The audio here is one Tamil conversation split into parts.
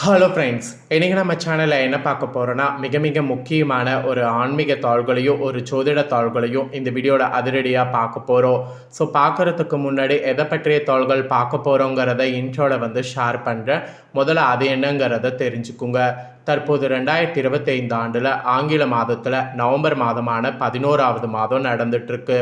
ஹலோ ஃப்ரெண்ட்ஸ் இன்றைக்கி நம்ம சேனலில் என்ன பார்க்க போகிறோன்னா மிக மிக முக்கியமான ஒரு ஆன்மீக தாள்களையும் ஒரு ஜோதிட தாள்களையும் இந்த வீடியோவில் அதிரடியாக பார்க்க போகிறோம் ஸோ பார்க்குறதுக்கு முன்னாடி எதை பற்றிய தாள்கள் பார்க்க போகிறோங்கிறத இன்ட்ரோவில் வந்து ஷேர் பண்ணுறேன் முதல்ல அது என்னங்கிறத தெரிஞ்சுக்குங்க. தற்போது ரெண்டாயிரத்தி இருபத்தைந்து ஆண்டில் ஆங்கில மாதத்தில் நவம்பர் மாதமான பதினோராவது மாதம் நடந்துட்டுருக்கு.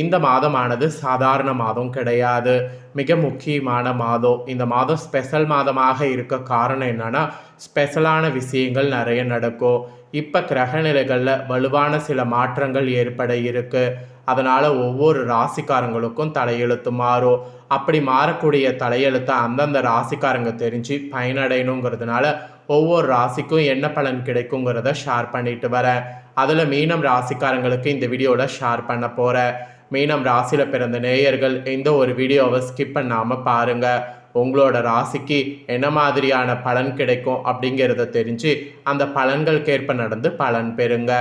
இந்த மாதமானது சாதாரண மாதம் கிடையாது. மிக முக்கியமான மாதம். இந்த மாதம் ஸ்பெஷல் மாதமாக இருக்க காரணம் என்னன்னா ஸ்பெஷலான விஷயங்கள் நிறைய நடக்கும். இப்போ கிரகநிலைகளில் வலுவான சில மாற்றங்கள் ஏற்பட இருக்கு. அதனால் ஒவ்வொரு ராசிக்காரங்களுக்கும் தலையெழுத்து மாறும். அப்படி மாறக்கூடிய தலையெழுத்தை அந்தந்த ராசிக்காரங்க தெரிஞ்சு பயனடையணுங்கிறதுனால ஒவ்வொரு ராசிக்கும் என்ன பலன் கிடைக்குங்கிறத ஷேர் பண்ணிட்டு வரேன் அதில் மீனம் ராசிக்காரங்களுக்கு இந்த வீடியோவில் ஷேர் பண்ண போகிறேன் மீனம் ராசியில் பிறந்த நேயர்கள் இந்த ஒரு வீடியோவை ஸ்கிப் பண்ணாமல் பாருங்கள் உங்களோட ராசிக்கு என்ன மாதிரியான பலன் கிடைக்கும் அப்படிங்கிறத தெரிஞ்சு அந்த பலன்களுக்கேற்ப நடந்து பலன் பெறுங்க.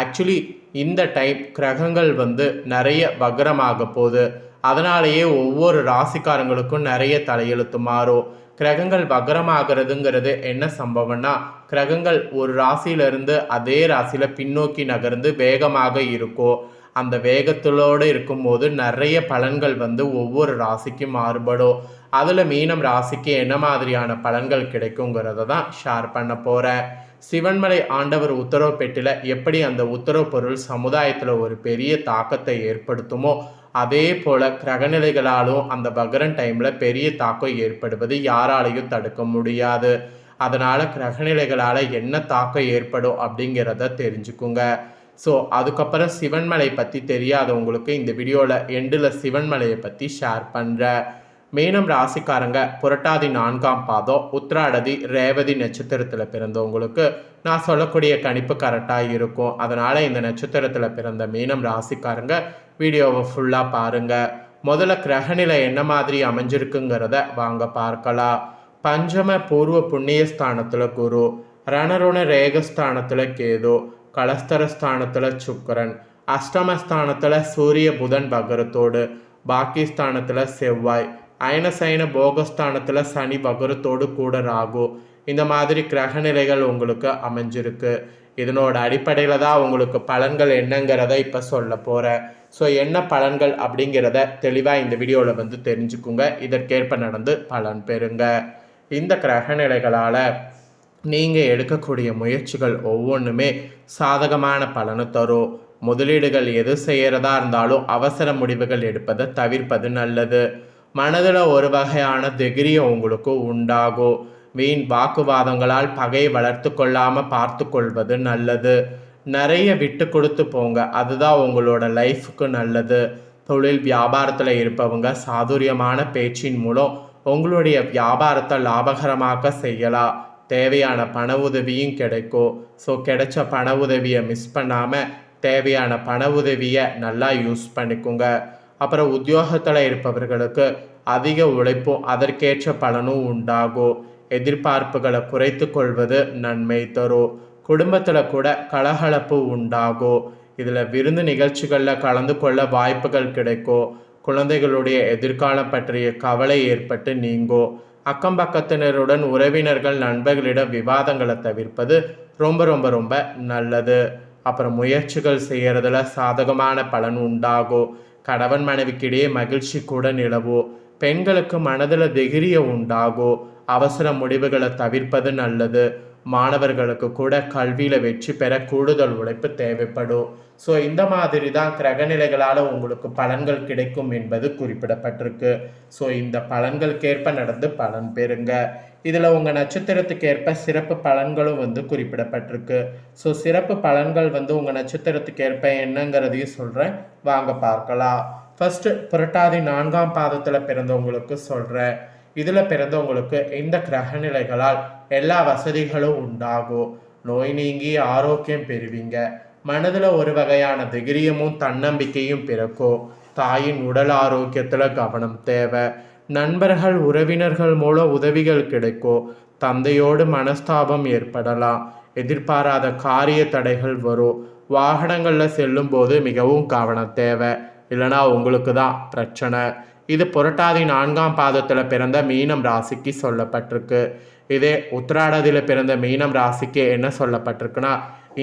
ஆக்சுவலி இந்த டைம் கிரகங்கள் வந்து நிறைய வக்ரமாக போகுது. அதனாலேயே ஒவ்வொரு ராசிக்காரங்களுக்கும் நிறைய தலையெழுத்து மாறும். கிரகங்கள் வக்ரமாகிறதுங்கிறது என்ன சம்பவம்னா கிரகங்கள் ஒரு ராசியிலிருந்து அதே ராசியில் பின்னோக்கி நகர்ந்து வேகமாக இருக்கும் அந்த வேகத்திலோடு இருக்கும்போது நிறைய பலன்கள் வந்து ஒவ்வொரு ராசிக்கும் மாறுபடும். அதில் மீனம் ராசிக்கு என்ன மாதிரியான பலன்கள் கிடைக்குங்கிறத தான் ஷேர் பண்ண போகிறேன் சிவன்மலை ஆண்டவர் உத்தரவு பெட்டில் எப்படி அந்த உத்தரவு பொருள் சமுதாயத்தில் ஒரு பெரிய தாக்கத்தை ஏற்படுத்துமோ அதே போல் கிரகநிலைகளாலும் அந்த பகரன் டைமில் பெரிய தாக்கம் ஏற்படுவது யாராலையும் தடுக்க முடியாது. அதனால் கிரகநிலைகளால் என்ன தாக்கம் ஏற்படும் அப்படிங்கிறத தெரிஞ்சுக்குங்க. ஸோ அதுக்கப்புறம் சிவன்மலை பற்றி தெரியாதவங்களுக்கு இந்த வீடியோவில் எண்டில் சிவன்மலையை பற்றி ஷேர் பண்ணுறேன் மீனம் ராசிக்காரங்க புரட்டாதி நான்காம் பாதம் உத்ராடதி ரேவதி நட்சத்திரத்தில் பிறந்தவங்களுக்கு நான் சொல்லக்கூடிய கணிப்பு கரெக்டாக இருக்கும். அதனால் இந்த நட்சத்திரத்தில் பிறந்த மீனம் ராசிக்காரங்க வீடியோவை ஃபுல்லாக பாருங்கள் முதல்ல கிரகநிலை என்ன மாதிரி அமைஞ்சிருக்குங்கிறத வாங்க பார்க்கலாம். பஞ்சம பூர்வ புண்ணியஸ்தானத்தில் குரு ரணருண ரேகஸ்தானத்தில் கேது கலஸ்தரஸ்தானத்தில் சுக்கரன் அஷ்டமஸ்தானத்தில் சூரிய புதன் பகரத்தோடு பாக்கிஸ்தானத்தில் செவ்வாய் அயனசைன போகஸ்தானத்தில் சனி பகரத்தோடு கூட ராகு. இந்த மாதிரி கிரகநிலைகள் உங்களுக்கு அமைஞ்சிருக்கு. இதனோட அடிப்படையில் தான் உங்களுக்கு பலன்கள் என்னங்கிறத இப்போ சொல்ல போகிறேன் ஸோ என்ன பலன்கள் அப்படிங்கிறத தெளிவாக இந்த வீடியோவில் வந்து தெரிஞ்சுக்குங்க. இதற்கேற்ப நடந்து பலன் பெறுங்க. இந்த கிரகநிலைகளால் நீங்கள் எடுக்கக்கூடிய முயற்சிகள் ஒவ்வொன்றுமே சாதகமான பலனை தரும். முதலீடுகள் எது செய்கிறதா இருந்தாலும் அவசர முடிவுகள் எடுப்பதை தவிர்ப்பது நல்லது. மனதில் ஒரு வகையான திகிரியம் உங்களுக்கு உண்டாகும். வீண் வாக்குவாதங்களால் பகையை வளர்த்து கொள்ளாமல் பார்த்து கொள்வது நல்லது. நிறைய விட்டு கொடுத்து போங்க. அதுதான் உங்களோட லைஃபுக்கு நல்லது. தொழில் வியாபாரத்தில் இருப்பவங்க சாதுரியமான பேச்சின் மூலம் உங்களுடைய வியாபாரத்தை லாபகரமாக்க செய்யலாம். தேவையான பண உதவியும் கிடைக்கும் ஸோ கிடைச்ச பண உதவியை மிஸ் பண்ணாமல் தேவையான பண உதவியை நல்லா யூஸ் பண்ணிக்கோங்க. அப்புறம் உத்தியோகத்தில் இருப்பவர்களுக்கு அதிக உழைப்பும் அதற்கேற்ற பலனும் உண்டாகும் எதிர்பார்ப்புகளை குறைத்து கொள்வது நன்மை தரும் குடும்பத்தில் கூட கலகலப்பு உண்டாகும் இதில் விருந்து நிகழ்ச்சிகளில் கலந்து கொள்ள வாய்ப்புகள் கிடைக்கும் குழந்தைகளுடைய எதிர்காலம் பற்றிய கவலை ஏற்பட்டு நீங்கும் அக்கம் பக்கத்தினருடன் உறவினர்கள் நண்பர்களிடம் விவாதங்களை தவிர்ப்பது ரொம்ப ரொம்ப ரொம்ப நல்லது. அப்புறம் முயற்சிகள் செய்கிறதுல சாதகமான பலன் உண்டாகும் கணவன் மனைவிக்கிடையே மகிழ்ச்சி கூட நிலவும் பெண்களுக்கு மனதில் திகிரிய உண்டாகும் அவசர முடிவுகளை தவிர்ப்பது நல்லது. மாணவர்களுக்கு கூட கல்வியில் வெற்றி பெற கூடுதல் உழைப்பு தேவைப்படும். ஸோ இந்த மாதிரி தான் கிரகநிலைகளால் உங்களுக்கு பலன்கள் கிடைக்கும் என்பது குறிப்பிடப்பட்டிருக்கு. ஸோ இந்த பலன்களுக்கேற்ப நடந்து பலன் பெறுங்க. இதில் உங்கள் நட்சத்திரத்துக்கு ஏற்ப சிறப்பு பலன்களும் வந்து குறிப்பிடப்பட்டிருக்கு. ஸோ சிறப்பு பலன்கள் வந்து உங்கள் நட்சத்திரத்துக்கு ஏற்ப என்னங்கிறதையும் சொல்கிறேன் வாங்க பார்க்கலாம். ஃபஸ்ட்டு புரட்டாதி நான்காம் பாதத்தில் பிறந்தவங்களுக்கு சொல்கிறேன் இதில் பிறந்தவங்களுக்கு இந்த கிரகநிலைகளால் எல்லா வசதிகளும் உண்டாகும் நோய் நீங்கி ஆரோக்கியம் பெறுவீங்க. மனதில் ஒரு வகையான தைரியமும் தன்னம்பிக்கையும் பிறக்கும் தாயின் உடல் ஆரோக்கியத்தில் கவனம் தேவை. நண்பர்கள் உறவினர்கள் மூலம் உதவிகள் கிடைக்கும் தந்தையோடு மனஸ்தாபம் ஏற்படலாம். எதிர்பாராத காரிய தடைகள் வரும் வாகனங்களில் செல்லும்போது மிகவும் கவனம் தேவை. இல்லைனா உங்களுக்கு தான் பிரச்சனை. இது புரட்டாதி நான்காம் பாதத்தில் பிறந்த மீனம் ராசிக்கு சொல்லப்பட்டிருக்கு. இதே உத்திராடத்தில் பிறந்த மீனம் ராசிக்கு என்ன சொல்லப்பட்டிருக்குன்னா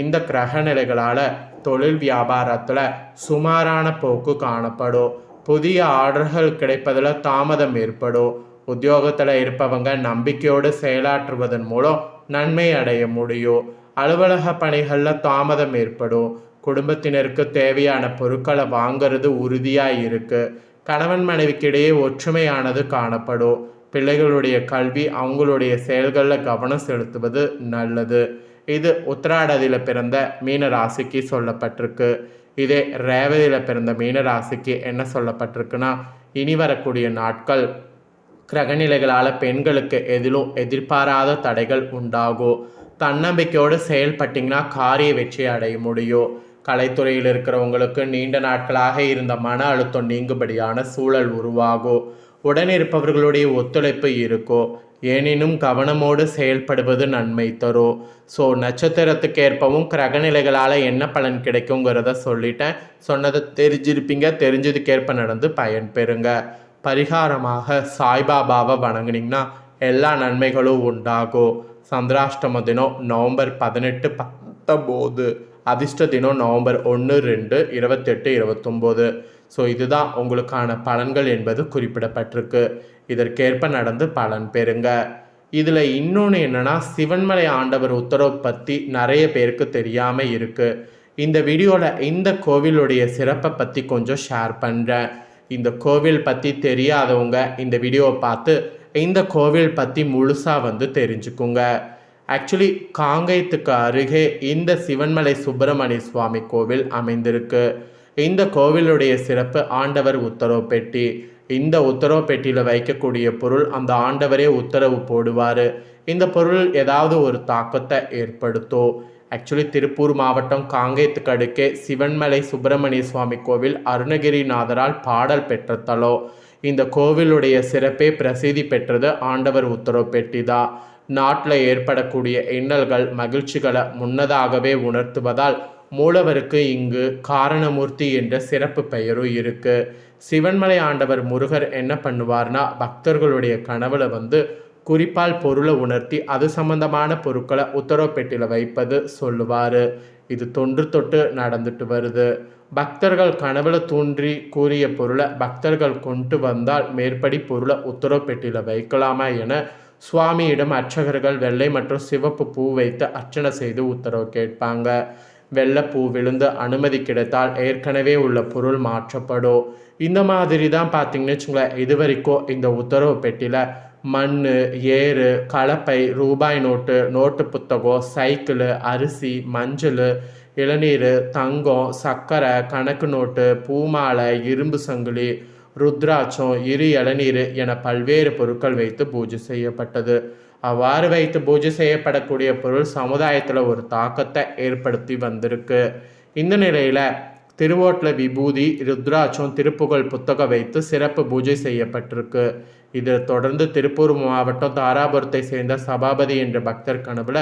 இந்த கிரக நிலைகளால் தொழில் வியாபாரத்தில் சுமாரான போக்கு காணப்படும். புதிய ஆர்டர்கள் கிடைப்பதில் தாமதம் ஏற்படும். உத்தியோகத்தில் இருப்பவங்க நம்பிக்கையோடு செயலாற்றுவதன் மூலம் நன்மை அடைய முடியும். அலுவலக பணிகளில் தாமதம் ஏற்படும். குடும்பத்தினருக்கு தேவையான பொருட்களை வாங்கிறது உறுதியாக இருக்குது கணவன் மனைவிக்கிடையே ஒற்றுமையானது காணப்படும் பிள்ளைகளுடைய கல்வி அவங்களுடைய செயல்களில் கவனம் செலுத்துவது நல்லது. இது உத்திராடதியில் பிறந்த மீன ராசிக்கு சொல்லப்பட்டிருக்கு. இதே ரேவதியில் பிறந்த மீன ராசிக்கு என்ன சொல்லப்பட்டிருக்குன்னா இனி வரக்கூடிய நாட்கள் கிரகநிலைகளால் பெண்களுக்கு எதிலும் எதிர்பாராத தடைகள் உண்டாகும் தன்னம்பிக்கையோடு செயல்பட்டிங்கன்னா காரிய வெற்றி அடைய முடியும் கலைத்துறையில் இருக்கிறவங்களுக்கு நீண்ட நாட்களாக இருந்த மன அழுத்தம் நீங்கும்படியான சூழல் உருவாகும் உடனிருப்பவர்களுடைய ஒத்துழைப்பு இருக்கும் எனினும் கவனமோடு செயல்படுவது நன்மை தரும் ஸோ நட்சத்திரத்துக்கு ஏற்பவும் கிரகநிலைகளால் என்ன பலன் கிடைக்குங்கிறத சொல்லிட்டேன். சொன்னதை தெரிஞ்சிருப்பீங்க தெரிஞ்சதுக்கேற்ப நடந்து பயன் பெறுங்க. பரிகாரமாக சாய்பாபாவை வணங்குனீங்கன்னா எல்லா நன்மைகளும் உண்டாகும் சந்திராஷ்டம தினம் நவம்பர் பதினெட்டு பத்தொம்போது. அதிர்ஷ்ட தினம் நவம்பர் ஒன்று ரெண்டு இருபத்தெட்டு இருபத்தொம்போது. ஸோ இதுதான் உங்களுக்கான பலன்கள் என்பது குறிப்பிடப்பட்டிருக்கு. இதற்கேற்ப நடந்து பலன் பெறுங்க. இதில் இன்னொன்று என்னென்னா சிவன்மலை ஆண்டவர் உத்தரவு பற்றி நிறைய பேருக்கு தெரியாமல் இருக்குது இந்த வீடியோவில் இந்த கோவிலுடைய சிறப்பை பற்றி கொஞ்சம் ஷேர் பண்ணுறேன் இந்த கோவில் பற்றி தெரியாதவங்க இந்த வீடியோவை பார்த்து இந்த கோவில் பற்றி முழுசாக வந்து தெரிஞ்சுக்குங்க. ஆக்சுவலி காங்கயத்துக்கு அருகே இந்த சிவன்மலை சுப்பிரமணிய சுவாமி கோவில் அமைந்திருக்கு. இந்த கோவிலுடைய சிறப்பு ஆண்டவர் உத்தரவு பெட்டி. இந்த உத்தரவு பெட்டியில் வைக்கக்கூடிய பொருள் அந்த ஆண்டவரே உத்தரவு போடுவார். இந்த பொருள் ஏதாவது ஒரு தாக்கத்தை ஏற்படுத்தும். ஆக்சுவலி திருப்பூர் மாவட்டம் காங்கேயத்துக்கு அடுக்கே சிவன்மலை சுப்பிரமணிய சுவாமி கோவில் அருணகிரிநாதரால் பாடல் பெற்ற தலம். இந்த கோவிலுடைய சிறப்பே பிரசித்தி பெற்றது ஆண்டவர் உத்தரவு பெட்டி தான் நாட்டில் ஏற்படக்கூடிய இன்னல்கள் மகிழ்ச்சிகளை முன்னதாகவே உணர்த்துவதால் மூலவருக்கு இங்கு காரணமூர்த்தி என்ற சிறப்பு பெயரும் இருக்கு. சிவன்மலை ஆண்டவர் முருகர் என்ன பண்ணுவார்னா பக்தர்களுடைய கனவுல வந்து குறிப்பால் பொருளை உணர்த்தி அது சம்பந்தமான பொருட்களை உத்தரவு பெட்டியில் வைப்பது சொல்லுவார். இது தொன்று தொட்டு நடந்துட்டு வருது. பக்தர்கள் கனவுல தூன்றி கூறிய பொருளை பக்தர்கள் கொண்டு வந்தால் மேற்படி பொருளை உத்தரவு பெட்டியில் வைக்கலாமா என சுவாமியிடம் அர்ச்சகர்கள் வெள்ளை மற்றும் சிவப்பு பூ வைத்து அர்ச்சனை செய்து உத்தரவு கேட்பாங்க. வெள்ளைப்பூ விழுந்து அனுமதி கிடைத்தால் ஏற்கனவே உள்ள பொருள் மாற்றப்படும். இந்த மாதிரி தான் பார்த்தீங்கன்னு வச்சுங்களேன் இது வரைக்கும் இந்த உத்தரவு பெட்டியில் மண் ஏறு கலப்பை ரூபாய் நோட்டு நோட்டு புத்தகம் சைக்கிள் அரிசி மஞ்சள் இளநீர் தங்கம் சர்க்கரை கணக்கு நோட்டு பூமாலை இரும்பு சங்கிலி ருத்ராட்சம் இரு இளநீர் என பல்வேறு பொருட்கள் வைத்து பூஜை செய்யப்பட்டது. அவ்வாறு வைத்து பூஜை செய்யப்படக்கூடிய பொருள் சமுதாயத்தில் ஒரு தாக்கத்தை ஏற்படுத்தி வந்திருக்கு. இந்த நிலையில் திருவோட்டில் விபூதி ருத்ராட்சம் திருப்புகழ் புத்தகம் வைத்து சிறப்பு பூஜை செய்யப்பட்டிருக்கு. இதில் தொடர்ந்து திருப்பூர் மாவட்டம் தாராபுரத்தை சேர்ந்த சபாபதி என்ற பக்தர் கனவுல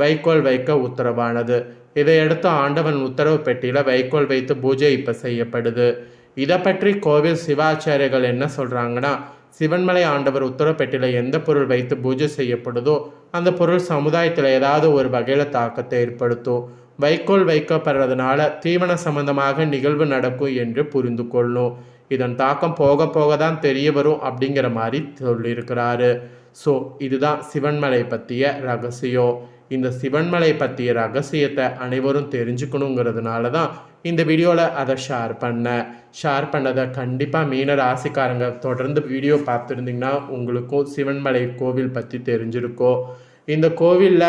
வைக்கோல் வைக்க உத்தரவானது. இதையடுத்து ஆண்டவன் உத்தரவு பெட்டியில் வைக்கோல் வைத்து பூஜை இப்போ செய்யப்படுது. இதை பற்றி கோவில் சிவாச்சாரியர்கள் என்ன சொல்கிறாங்கன்னா சிவன்மலை ஆண்டவர் உத்தரப்பெட்டியில் எந்த பொருள் வைத்து பூஜை செய்யப்படுதோ அந்த பொருள் சமுதாயத்தில் ஏதாவது ஒரு வகையில் தாக்கத்தை ஏற்படுத்தும். வைக்கோல் வைக்கப்படுறதுனால தீவன சம்பந்தமாக நிகழ்வு நடக்கும் என்று புரிந்து கொள்ளும். இதன் தாக்கம் போக போக தான் தெரிய வரும் அப்படிங்கிற மாதிரி சொல்லியிருக்கிறாரு. ஸோ இதுதான் சிவன்மலை பற்றிய ரகசியம். இந்த சிவன்மலை பற்றிய ரகசியத்தை அனைவரும் தெரிஞ்சுக்கணுங்கிறதுனால தான் இந்த வீடியோவில் அதை ஷேர் பண்ணேன் ஷேர் பண்ணதை கண்டிப்பாக மீன ராசிக்காரங்க தொடர்ந்து வீடியோ பார்த்துருந்தீங்கன்னா உங்களுக்கும் சிவன்மலை கோவில் பற்றி தெரிஞ்சிருக்கோ இந்த கோவிலில்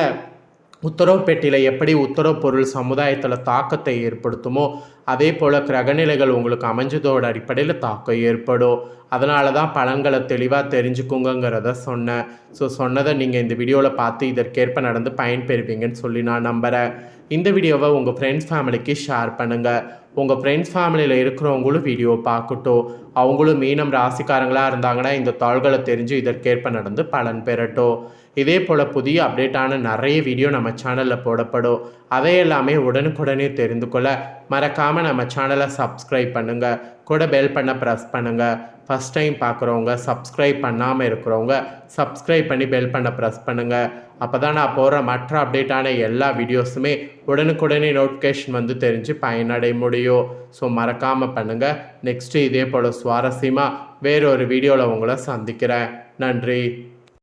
உத்தரவு பெட்டியில் எப்படி உத்தரவு பொருள் சமுதாயத்தில் தாக்கத்தை ஏற்படுத்துமோ அதே போல் கிரகநிலைகள் உங்களுக்கு அமைஞ்சதோட அடிப்படையில் தாக்கம் ஏற்படும். அதனால தான் பலன்களை தெளிவாக தெரிஞ்சுக்குங்கிறத சொன்னேன். ஸோ சொன்னதை நீங்கள் இந்த வீடியோவில் பார்த்து இதற்கேற்ப நடந்து பயன்பெறுவீங்கன்னு சொல்லி நான் நம்புகிறேன் இந்த வீடியோவை உங்கள் ஃப்ரெண்ட்ஸ் ஃபேமிலிக்கு ஷேர் பண்ணுங்கள் உங்கள் ஃப்ரெண்ட்ஸ் ஃபேமிலியில் இருக்கிறவங்களும் வீடியோ பார்க்கட்டும். அவங்களும் மீனம் ராசிக்காரங்களாக இருந்தாங்கன்னா இந்த தாள்களை தெரிஞ்சு இதற்கேற்ப நடந்து பலன் பெறட்டும். இதே போல் புதிய அப்டேட்டான நிறைய வீடியோ நம்ம சேனலில் போடப்படும். அதையெல்லாமே உடனுக்குடனே தெரிந்து கொள்ள மறக்காமல் நம்ம சேனலை சப்ஸ்கிரைப் பண்ணுங்கள் கூட பெல் பண்ண ப்ரெஸ் பண்ணுங்கள் ஃபஸ்ட் டைம் பார்க்குறவங்க சப்ஸ்கிரைப் பண்ணாமல் இருக்கிறவங்க சப்ஸ்கிரைப் பண்ணி பெல் பண்ண ப்ரெஸ் பண்ணுங்கள் அப்போ தான் நான் போகிற மற்ற அப்டேட்டான எல்லா வீடியோஸுமே உடனுக்குடனே நோட்டிஃபிகேஷன் வந்து தெரிஞ்சு பயனடைய முடியும். ஸோ மறக்காமல் பண்ணுங்கள் நெக்ஸ்ட்டு இதே போல் சுவாரஸ்யமாக வேறொரு வீடியோவில் உங்களை சந்திக்கிறேன். நன்றி.